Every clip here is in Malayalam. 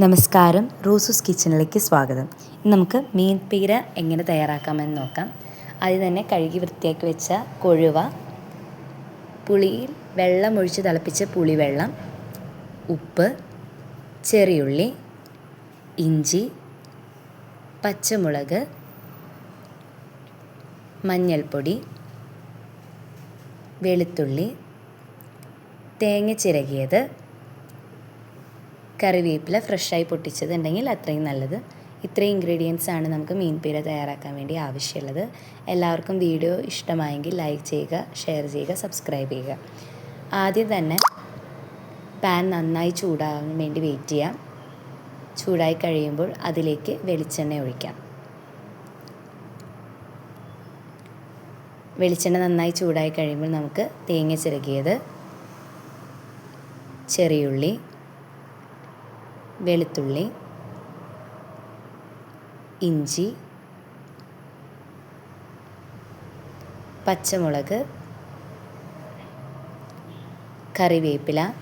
നമസ്കാരം. റൂസൂസ് കിച്ചണിലേക്ക് സ്വാഗതം. നമുക്ക് മീൻ പീര എങ്ങനെ തയ്യാറാക്കാമെന്ന് നോക്കാം. ആദ്യം തന്നെ കഴുകി വൃത്തിയാക്കി വെച്ച കൊഴുവ പുളിയിൽ വെള്ളം ഒഴിച്ച് തിളപ്പിച്ച പുളിവെള്ളം ഉപ്പ് ചെറിയുള്ളി ഇഞ്ചി പച്ചമുളക് മഞ്ഞൾപ്പൊടി വെളുത്തുള്ളി തേങ്ങ ചിരകിയത് കറിവേപ്പില ഫ്രഷായി പൊട്ടിച്ചതുണ്ടെങ്കിൽ അത്രയും നല്ലത്. ഇത്രയും ഇൻഗ്രീഡിയൻസ് ആണ് നമുക്ക് മീൻ പീര തയ്യാറാക്കാൻ വേണ്ടി ആവശ്യമുള്ളത്. എല്ലാവർക്കും വീഡിയോ ഇഷ്ടമായെങ്കിൽ ലൈക്ക് ചെയ്യുക ഷെയർ ചെയ്യുക സബ്സ്ക്രൈബ് ചെയ്യുക. ആദ്യം തന്നെ പാൻ നന്നായി ചൂടാകാൻ വേണ്ടി വെയിറ്റ് ചെയ്യാം. ചൂടായി കഴിയുമ്പോൾ അതിലേക്ക് വെളിച്ചെണ്ണ ഒഴിക്കാം. വെളിച്ചെണ്ണ നന്നായി ചൂടായി കഴിയുമ്പോൾ നമുക്ക് തേങ്ങ ചിരകിയത് ചെറിയുള്ളി വെളുത്തുള്ളി ഇഞ്ചി പച്ചമുളക് കറിവേപ്പില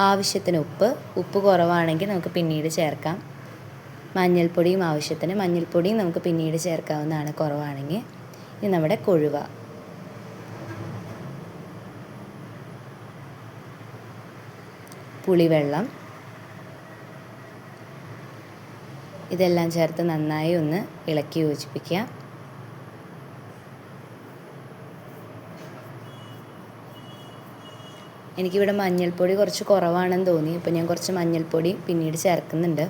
ആവശ്യത്തിന് ഉപ്പ്. ഉപ്പ് കുറവാണെങ്കിൽ നമുക്ക് പിന്നീട് ചേർക്കാം. മഞ്ഞൾപ്പൊടിയും ആവശ്യത്തിന് മഞ്ഞൾപ്പൊടിയും നമുക്ക് പിന്നീട് ചേർക്കാവുന്നതാണ് കുറവാണെങ്കിൽ. ഇനി നമ്മുടെ കൊഴുവ. പുളിവെള്ളം. ഇതെല്ലാം ചേർത്ത് നന്നായി ഒന്ന് ഇളക്കി യോജിപ്പിക്കുക. എനിക്കിവിടെ മഞ്ഞൾപ്പൊടി കുറച്ച് കുറവാണെന്ന് തോന്നി. അപ്പോൾ ഞാൻ കുറച്ച് മഞ്ഞൾപ്പൊടി പിന്നീട് ചേർക്കുന്നുണ്ട്.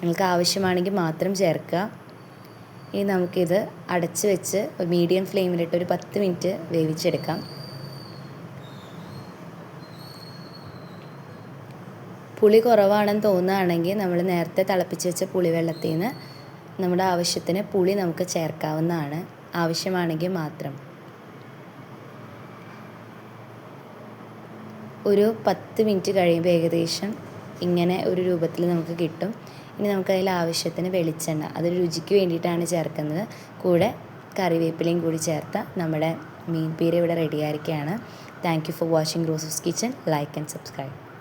നിങ്ങൾക്ക് ആവശ്യമാണെങ്കിൽ മാത്രം ചേർക്കുക. ഇനി നമുക്കിത് അടച്ച് വെച്ച് മീഡിയം ഫ്ലെയിമിലിട്ട് ഒരു പത്ത് മിനിറ്റ് വേവിച്ചെടുക്കാം. പുളി കുറവാണെന്ന് തോന്നുകയാണെങ്കിൽ നമ്മൾ നേരത്തെ തിളപ്പിച്ച് വെച്ച പുളിവെള്ളത്തിൽ നിന്ന് നമ്മുടെ ആവശ്യത്തിന് പുളി നമുക്ക് ചേർക്കാവുന്നതാണ്. ആവശ്യമാണെങ്കിൽ മാത്രം. ഒരു പത്ത് മിനിറ്റ് കഴിയുമ്പോൾ ഏകദേശം ഇങ്ങനെ ഒരു രൂപത്തിൽ നമുക്ക് കിട്ടും. ഇനി നമുക്കതിൽ ആവശ്യത്തിന് വെളിച്ചെണ്ണ അതൊരു രുചിക്ക് വേണ്ടിയിട്ടാണ് ചേർക്കുന്നത്. കൂടെ കറിവേപ്പിലയും കൂടി ചേർത്ത നമ്മുടെ മീൻ പീര ഇവിടെ റെഡിയായിരിക്കുകയാണ് thank you for watching Rose's Kitchen like and subscribe